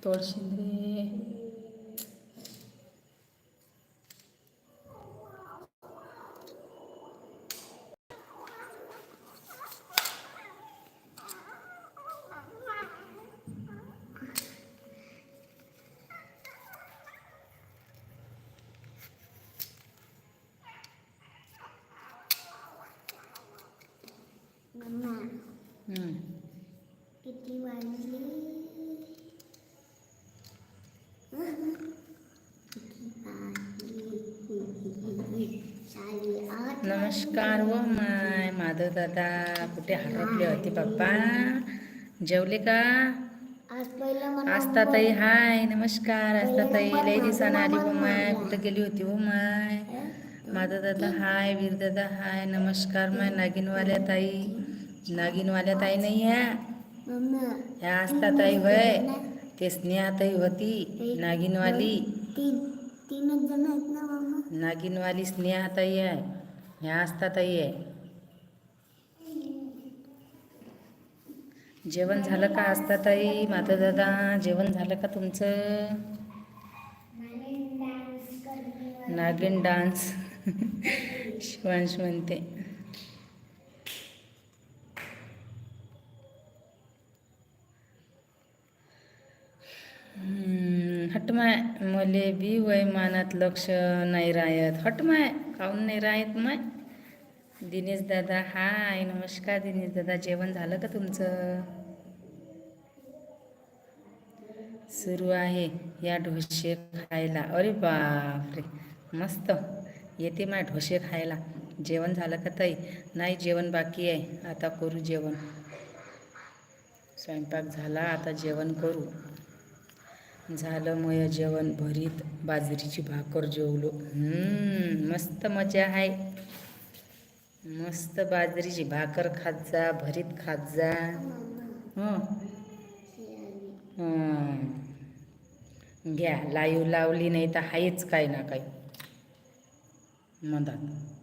తులసింది 엄마. 응. नमस्कार व माय माधव दादा. कुठे हरपले होते पप्पा जेवले का? आज पहिलं मला आस्था ताई हाय नमस्कार. आस्था ताई लई दिवसानं आली हो माय. कुठं गेली होती हो माय? माधव दादा हाय वीर दादा हाय. नमस्कार माय नागिनवाल्या ताई. नागिनवाल्या ताई नाही ह्या? ह्या आस्था ताई होय. ते स्नेहा ताई होती नागिनवाली. नागिनवाली स्नेहा ताई आहे. ह्या आस्था ताई आहे जेवण झालं का आस्था ताई माता दादा? जेवण झालं का तुमचं? नागिन डान्स. शिवांश म्हणते. हटमाय हट माय मले बी वयमानात लक्ष नाही राहत. हट माय काहून नाही राहत माय दिनेश दादा हाय नमस्कार दिनेश दादा. जेवण झालं का तुमचं? सुरू आहे. या ढोसे खायला. अरे बापरे. मस्त. येते माय ढोसे खायला. जेवण झालं का ताई? नाही जेवण बाकी आहे. आता करू जेवण. स्वयंपाक झाला. आता जेवण करू. झालं मय जेवण भरीत बाजरीची भाकर जेवलो. मस्त मजा आहे. मस्त बाजरीची भाकर खात जा भरीत खात जा. घ्या लाईव लावली नाही तर आहेच काही ना काही. मधात.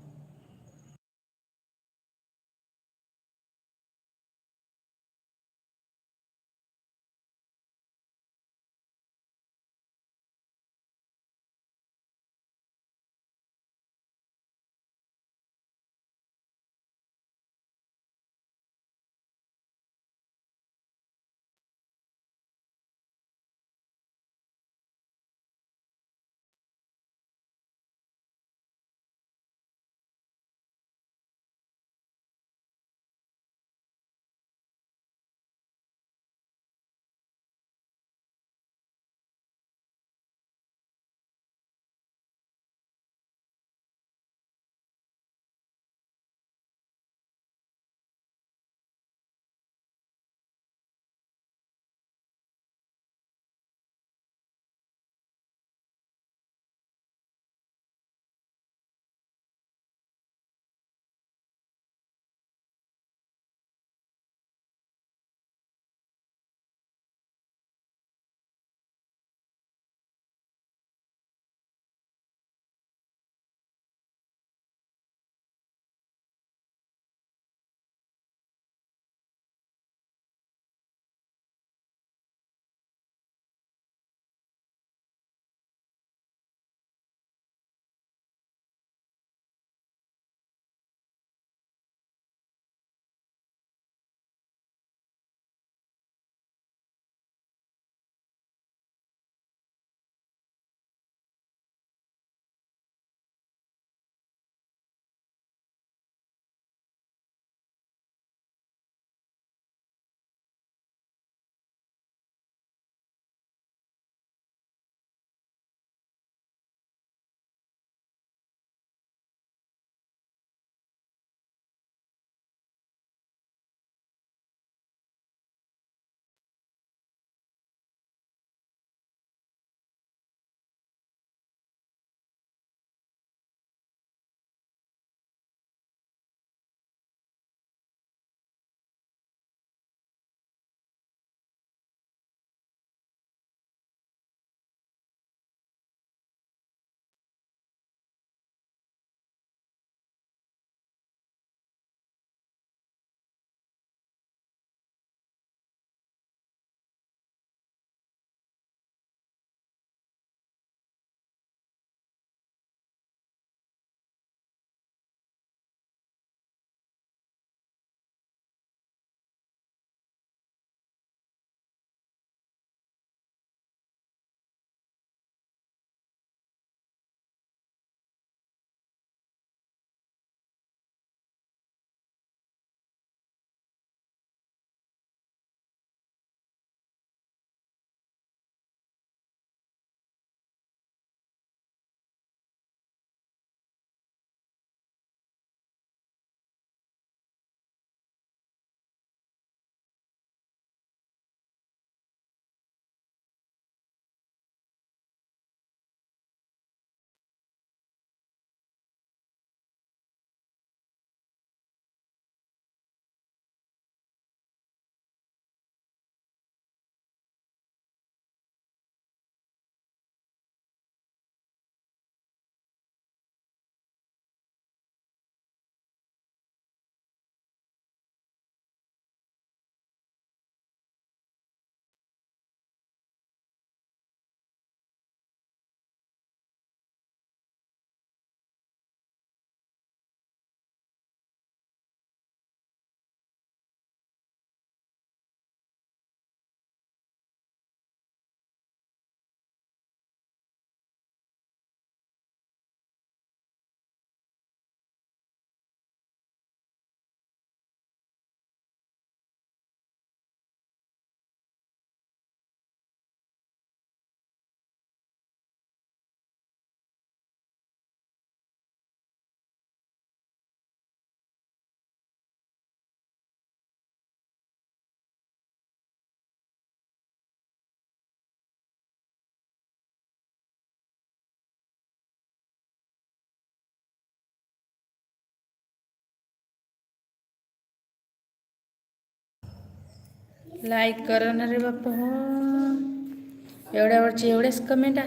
लाईक करा ना रे बाप्पा. हो एवढ्यावरचे एवढेच कमेंट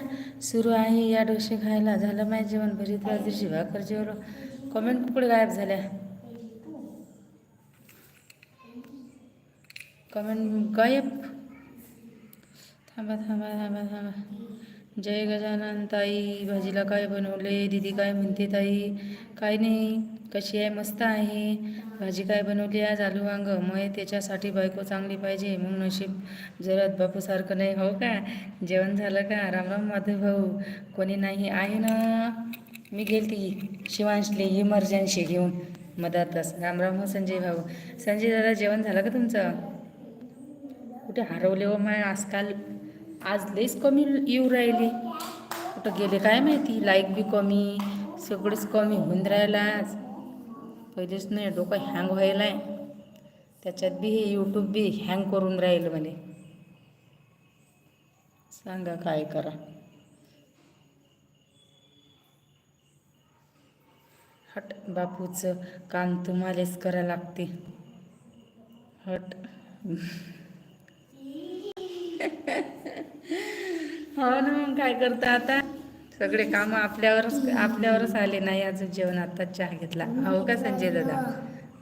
सुरू आहे या डोसे खायला. झालं माझे जेवण भरीत दिवशी भाकर जेवलो. कमेंट कुठे गायब झाल्या? कमेंट गायब. थांबा थांबा थांबा थांबा. जय गजानन ताई भाजीला काय बनवले? दीदी काय म्हणते ताई? काय नाही. कशी आहे? मस्त आहे. भाजी काय बनवली आज? आलू वांग. मग त्याच्यासाठी बायको चांगली पाहिजे. मग नशीब जरात बापूसारखं नाही. हो का? जेवण झालं का? रामराम माधव भाऊ. कोणी नाही आहे ना? मी गेलती शिवांशले इमर्जन्सी घेऊन. मधातच. रामराम हो संजय भाऊ. संजय दादा जेवण झालं का तुमचं? कुठे हरवले हो माय? आजकाल आज लईच कमी येऊ राहिले. कुठं गेले काय माहिती? लाईक बी कमी. सगळंच कमी होऊन राहिला आज. पहिलेच नाही डोकं हँग व्हायला आहे त्याच्यात बी हे यूट्यूब बी हँग करून राहील म्हणे. सांगा काय करा. हट बापूचं काम तुम्हालाच करा लागते. हट. हो ना मग काय करता आता? सगळे काम आपल्यावरच आपल्यावरच आले नाही अजून जेवण आत्ताच चहा घेतला. अहो का संजय दादा?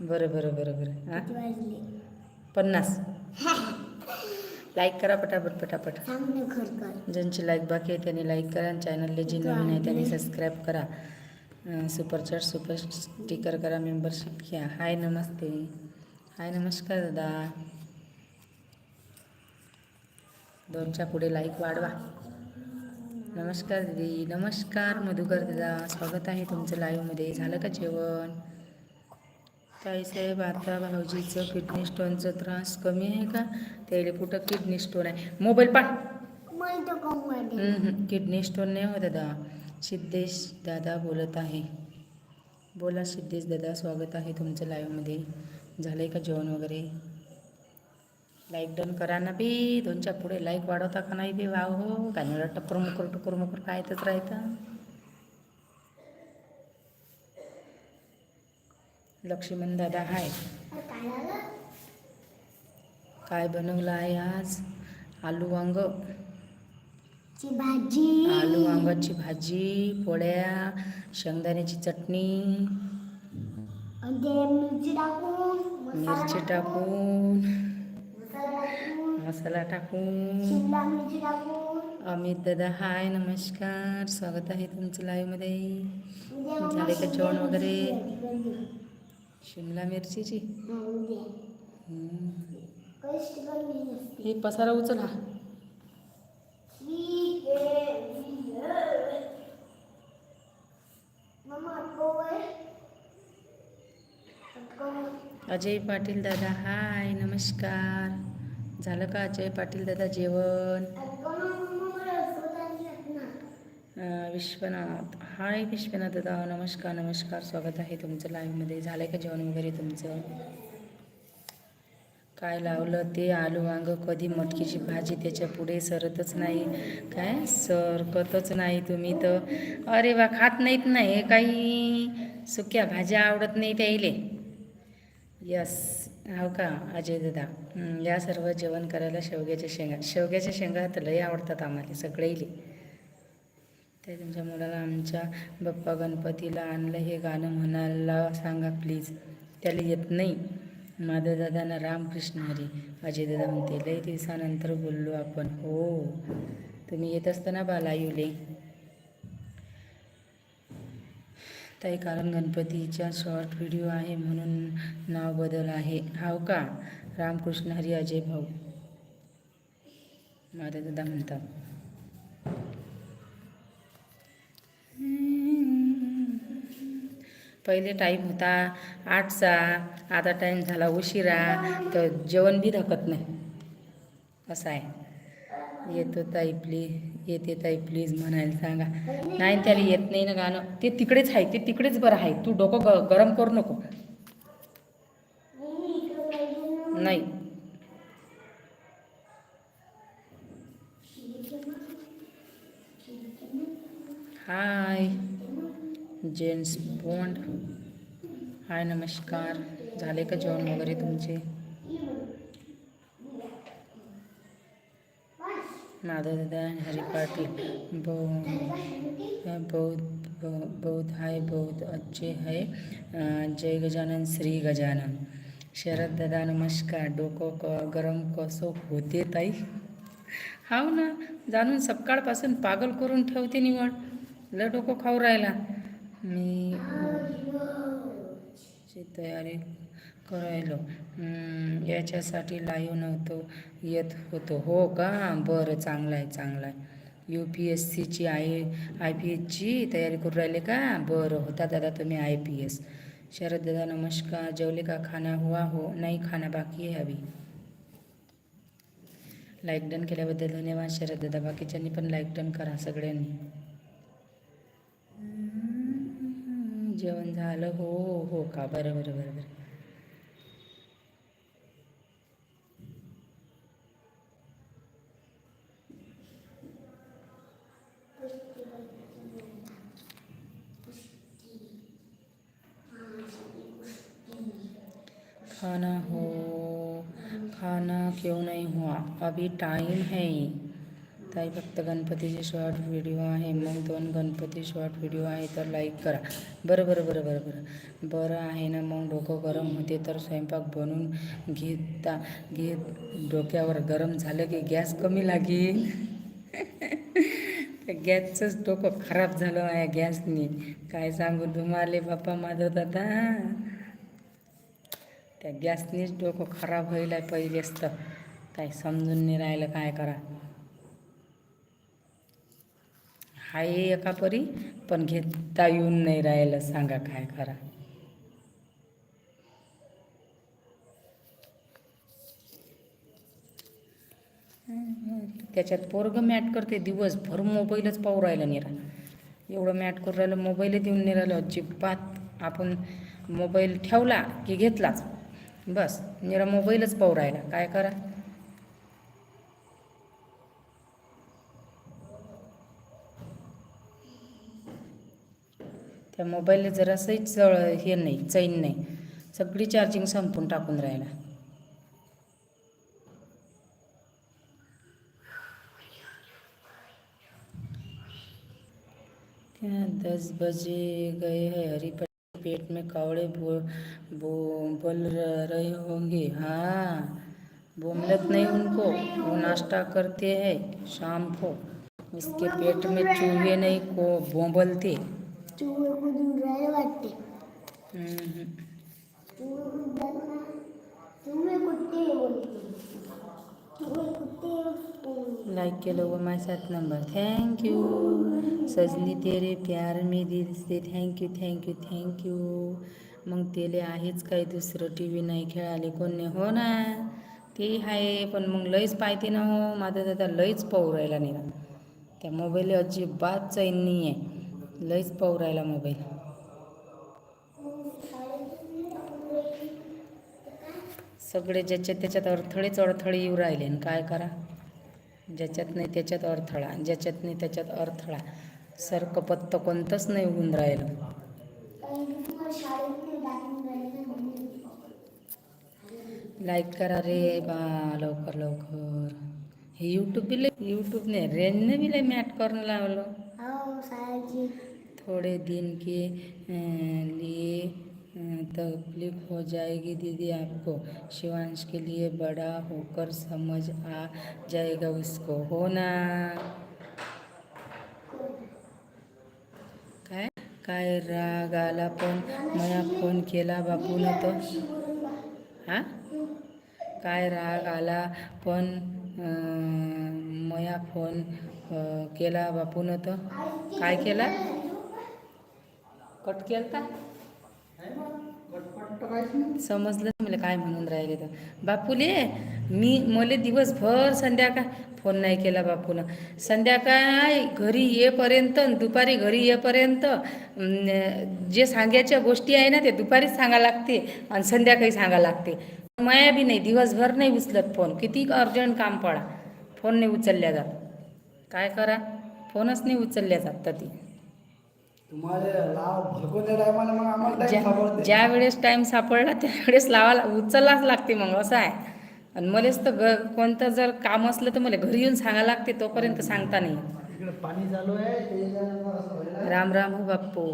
बरं बरं बरं बरं. हा? पन्नास. लाईक करा पटापट पटापट. ज्यांची लाईक बाकी आहे त्यांनी लाईक करा. आणि चॅनलला जे नवीन आहे त्यांनी सबस्क्राईब करा. सुपर चॅट सुपर स्टिकर करा मेंबरशिप घ्या. हाय नमस्ते. हाय नमस्कार दादा. दोनच्या पुढे लाईक वाढवा. नमस्कार दीदी नमस्कार मधुकर दादा. स्वागत आहे तुमचं लाईव्हमध्ये झालं का जेवण? ताईसाहेब आता भाऊजीचं किडनी स्टोनचा त्रास कमी आहे का? त्याला कुठं किडनी स्टोन आहे? मोबाईल पाठ. किडनी स्टोन नाही हो दादा. सिद्धेश दादा बोलत आहे. बोला सिद्धेश दादा स्वागत आहे तुमचं लाईव्हमध्ये झालं आहे का जेवण वगैरे? लाईक डन करा ना बी. दोनच्या पुढे लाईक वाढवता का नाही बी? वाव हो. कानडा टप्पर मुकर टुकर मुकर काय येतच राहतं. लक्ष्मण दादा हाय. काय बनवलं आहे आज? आलू वांग. भाजी. आलू वांगाची भाजी पोळ्या शेंगदाण्याची चटणी. मिरची टाकून. मसाला टाकून. अमित दादा हाय नमस्कार. स्वागत आहे तुमचं लाईव्हमध्ये झाले का जेवण वगैरे? शिमला मिरचीची? हे पसारा उचल. हा अजय पाटील दादा हाय नमस्कार. झालं का? अजय पाटील दादा जेवण. विश्वनाथ. हाय विश्वनाथ दादा नमस्कार नमस्कार. स्वागत आहे तुमचं लाईव्हमध्ये झालं आहे का जेवण वगैरे तुमचं? काय लावलं ते? आलू वांग कधी मटकीची भाजी? त्याच्या पुढे सरतच नाही. काय? सरकतच नाही तुम्ही तर. अरे वा खात नाहीत नाही काही. सुक्या भाज्या आवडत नाही त्याईले यस हो का? अजय दादा. या सर्व जेवण करायला शेवग्याच्या शेंगा. शेवग्याच्या शेंगा तर लई आवडतात आम्हाला सगळेली. ते तुमच्या मुलाला आमच्या बाप्पा गणपतीला आणलं हे गाणं म्हणायला सांगा प्लीज. त्याला येत नाही. माझा दादांना रामकृष्ण हरी. अजय दादा म्हणते लई दिवसानंतर बोललो आपण. हो. तुम्ही येत असताना बाला येऊ ताई कारण गणपतीचा शॉर्ट व्हिडिओ आहे म्हणून नाव बदल आहे. हाव का? रामकृष्ण हरी अजय भाऊ. माझ्या दादा म्हणतात. पहिले टाईम होता आठचा आता टाईम झाला उशिरा तर जेवण बी धकत नाही. असं आहे. येतो ताई प्लीज येते ताई प्लीज म्हणायला सांगा. नाही त्याला येत नाही ना गाणं. ते तिकडेच आहे ते तिकडेच बरं आहे. तू डोकं ग गरम करू नको. नाही. हाय. Gents bond. हाय नमस्कार. झाले का जेवण वगैरे तुमचे? माधव दादा हरि पाटिल बहुत बहुत हाय बहुत अच्छे है जय गजानन श्री गजानन. शरद दादा नमस्कार. डोकं क गरम कसं होते ताई? हाव ना जाणून सकाळपासून पागल करून ठेवते निवड. ल डोकं खाऊ राहिला. मी ची तयारी करायलो. याच्यासाठी लाईव्ह नव्हतो येत होतो. हो का? बरं चांगलं आहे चांगलं आहे यू पी एस सीची आय आय पी एसची तयारी करू राहिले का? बरं होता दादा तुम्ही आय पी एस. शरद दादा नमस्कार. जेवले का? खाना हुआ? हो. नाही खाना बाकी आहे अभी. लाईक डन केल्याबद्दल धन्यवाद. शरद दादा बाकीच्यांनी पण लाईक डन करा सगळ्यांनी. जेवण झालं. हो हो का? बरं बरं बरं बरं. खाना हो। खाना क्यों नहीं हुआ अभी टाइम है ताई फक्त गणपतीचे शॉर्ट व्हिडिओ आहे मग दोन गणपती शॉर्ट व्हिडिओ आहे तर लाईक करा. बरं बरं बरं बरं बरं. बरं आहे ना मग डोकं गरम होते तर स्वयंपाक बनवून घेता घेत डोक्यावर. गरम झालं की गॅस कमी लागेल. त्या गॅसचंच डोकं खराब झालं आहे गॅसनी. काय सांगू तुम्हाला बाप्पा माझं दादा? त्या गॅसनीच डोकं खराब होईल आहे पहिलेच तर काय समजून नाही राहिलं काय करा. हाय एका परी पण घेता येऊन नाही राहिलं. सांगा काय करा. त्याच्यात पोरगं मॅट करते दिवसभर मोबाईलच पाहू राहिला निरा. एवढं मॅट करून राहिलं मोबाईल देऊन नाही राहिलं. अजिबात आपण मोबाईल ठेवला की घेतलाच. बस निरा मोबाईलच पाहू राहिला. काय करा? त्या मोबाईलला जरासंही चळ हे नाही चैन नाही. सगळी चार्जिंग संपून टाकून राहिला. दस बजे गए है हरी पट- में कावड़े बो, बो बोल रहे होंगे हाँ बोमलत नहीं उनको वो नाश्ता करते हैं शाम को उसके पेट में चूहे नहीं को बोंबलते चूहे को हम्म. चूहे कुत्ते बोलते चूहे कुत्ते बोलते. लाइक केलं व माय सात नंबर थँक यू सजनी तेरे प्यार मी दिल से thank you thank you thank you मग तेले आहेच काही दुसरं टी व्ही नाही खेळाले. कोण नाही हो ना. ते आहे पण मग लईच पाहते ना हो. माझा दादा लईच पवरायला राहिला नाही त्या मोबाईल अजिबात चैन नाही आहे लईच पवरायला राहिला मोबाईल सगळे ज्याच्यात त्याच्यात अडथळेच अडथळे येऊ राहिले. आणि काय करा? ज्याच्यात नाही त्याच्यात अडथळा. ज्याच्यात नाही त्याच्यात अडथळा. सरकं पत्त कोणतंच नाही होऊन राहिलं. लाईक करा रे बा लवकर लवकर. हे यूट्यूब बी यूट्यूबने रेंजने बी लय मॅट करून लावलं. हो थोड़े दिन के लिए तकलीफ हो जाएगी दीदी आपको। शिवांश के लिए बड़ा होकर समझ आ जाएगा उसको। हो ना? काय? काय राग आला पण? मला फोन केला बापून तो. हा? काय राग आला पण मया फोन केला बापून तो. काय केला? कट केलता? समजलं मला काय म्हणून राहिले तर. बापूले मी मले दिवसभर संध्याकाळ फोन नाही केला बापूनं. संध्याकाळ घरी येपर्यंत दुपारी घरी येपर्यंत जे सांगायच्या गोष्टी आहे ना ते दुपारीच सांगा लागते आणि संध्याकाळी सांगा लागते. माया बी नाही दिवसभर नाही उचलत फोन. किती अर्जंट काम पडा. फोन नाही उचलल्या जात. काय करा? फोनच नाही उचलल्या जात तर ती तुम्हाला लाव भरपूर टायमाला मग आम्हाला टाइम ज्या सापडते. ज्या वेळेस टाईम सापडला त्यावेळेस लावायला उचललाच लागते मग असं आहे. आणि मलाच तर घर कोणतं जर काम असलं तर मला घरी येऊन सांगायला लागते तोपर्यंत सांगता नाही. पाणी चालू आहे. राम राम हो बाप्पू.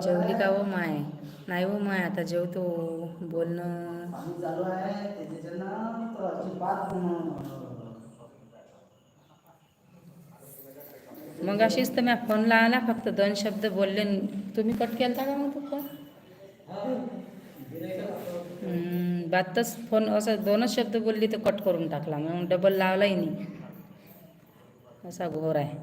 जेवली. का हो माय? नाही हो माय आता जेवतो. बोलणं पाणी चालू आहे त्याच्यानं तर अजिबात अं, मग अशीच तर मी फोन लावला फक्त दोन शब्द बोलले. तुम्ही कट केला का मग तो फोन बातच फोन असं दोनच शब्द बोलली तर कट करून टाकला. मग डबल लावलाही नाही. असा घोर आहे.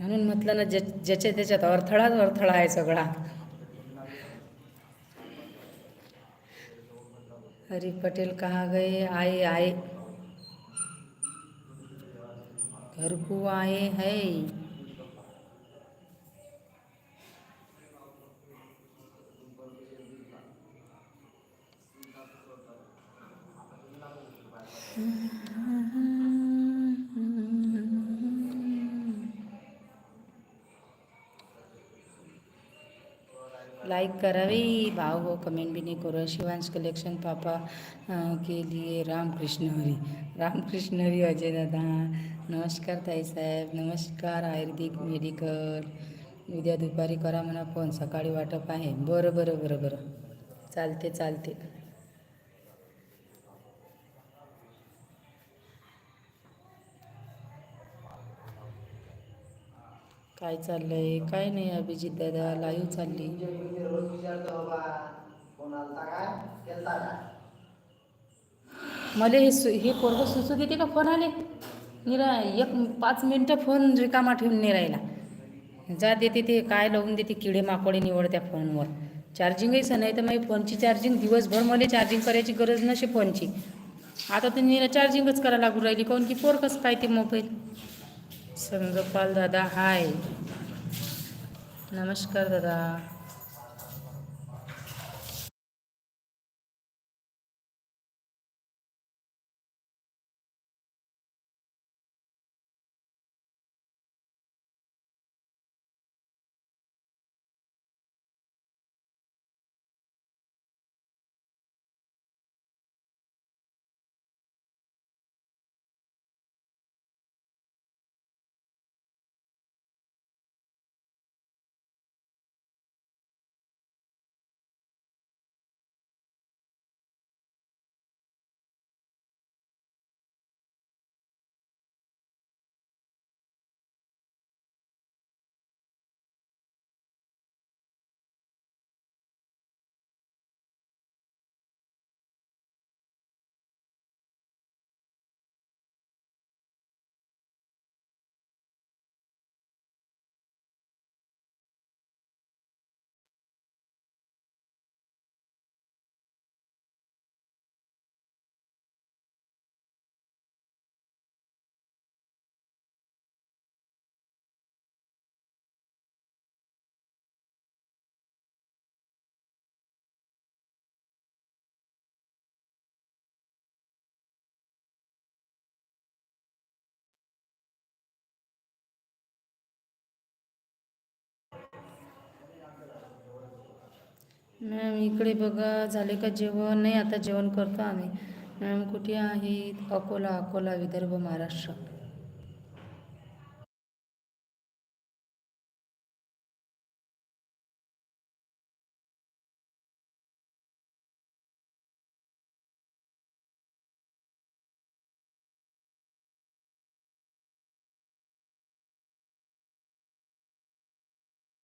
म्हणून म्हटलं ना ज्या ज्याच्या त्याच्यात अडथळाच अडथळा आहे सगळा. हरी पटेल कहा गए? आए आए घर को आए है। लाइक करावी भाव हो कमेंट भी नहीं करो। शिवांश कलेक्शन पापा केली के लिए राम कृष्ण हरी। राम कृष्ण हरी अजय दादा नमस्कार ताई साहेब नमस्कार आयुर्वेदिक मेडिकल। उद्या दुपारी करा म्हणा फोन सकाळी वाटप आहे. बरं बरं बरं बरं. चालते चालते. काय चाललंय? काय नाही अभिजित दादा लाईव्ह चालली. मला हे सु हे पोरग सुचू देते का फोन आले? निरा एक पाच मिनटं फोन रिकामा ठेवून नाही राहिला. जा देते ते काय लावून देते किडे माकोडे निवडत्या फोनवर. चार्जिंगही सण आहे तर माझी फोनची चार्जिंग दिवसभर मला चार्जिंग करायची गरज नसे फोनची. आता तर निरा चार्जिंगच करायला लागू राहिली. काऊन की पोर काय पाहिजे मोबाईल? संगपाल दादा हाय. नमस्कार दादा. मॅम इकडे बघा झाले का जेवण? नाही आता जेवण करतो आम्ही. मॅम कुठे आहेत? अकोला अकोला विदर्भ महाराष्ट्र.